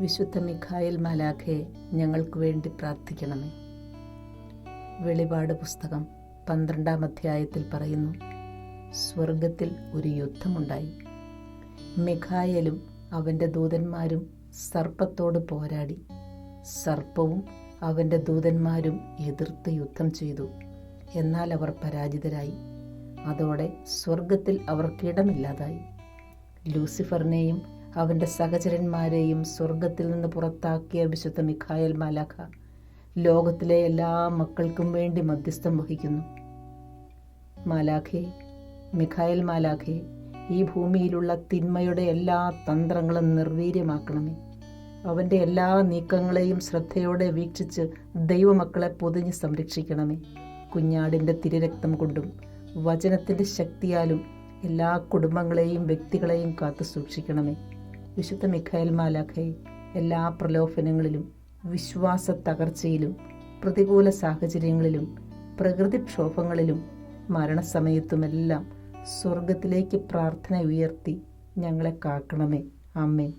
വിശുദ്ധ മിഖായൽ മാലാഖെ ഞങ്ങൾക്ക് വേണ്ടി പ്രാർത്ഥിക്കണമേ. വെളിപാട് പുസ്തകം പന്ത്രണ്ടാം അധ്യായത്തിൽ പറയുന്നു സ്വർഗത്തിൽ ഒരു യുദ്ധമുണ്ടായി. മിഖായലും അവന്റെ ദൂതന്മാരും സർപ്പത്തോട് പോരാടി. സർപ്പവും അവന്റെ ദൂതന്മാരും എതിർത്ത് യുദ്ധം ചെയ്തു. എന്നാൽ അവർ പരാജിതരായി. അതോടെ സ്വർഗത്തിൽ അവർക്കിടമില്ലാതായി ലൂസിഫറിനെയും അവന്റെ സഹചരന്മാരെയും സ്വർഗത്തിൽ നിന്ന് പുറത്താക്കിയ വിശുദ്ധ മിഖായൽ മാലാഖ ലോകത്തിലെ എല്ലാ മക്കൾക്കും വേണ്ടി മധ്യസ്ഥം വഹിക്കുന്നു. മാലാഖെ മിഖായൽ മാലാഖെ ഈ ഭൂമിയിലുള്ള തിന്മയുടെ എല്ലാ തന്ത്രങ്ങളും നിർവീര്യമാക്കണമേ. അവന്റെ എല്ലാ നീക്കങ്ങളെയും ശ്രദ്ധയോടെ വീക്ഷിച്ച് ദൈവമക്കളെ പൊതിഞ്ഞ് സംരക്ഷിക്കണമേ. കുഞ്ഞാടിന്റെ തിരുരക്തം കൊണ്ടും വചനത്തിന്റെ ശക്തിയാലും എല്ലാ കുടുംബങ്ങളെയും വ്യക്തികളെയും കാത്തു സൂക്ഷിക്കണമേ. വിശുദ്ധ മിഖായൽ മാലാഖയെ എല്ലാ പ്രലോഭനങ്ങളിലും വിശ്വാസ തകർച്ചയിലും പ്രതികൂല സാഹചര്യങ്ങളിലും പ്രകൃതിക്ഷോഭങ്ങളിലും മരണസമയത്തുമെല്ലാം സ്വർഗത്തിലേക്ക് പ്രാർത്ഥന ഉയർത്തി ഞങ്ങളെ കാക്കണമേ. ആമേൻ.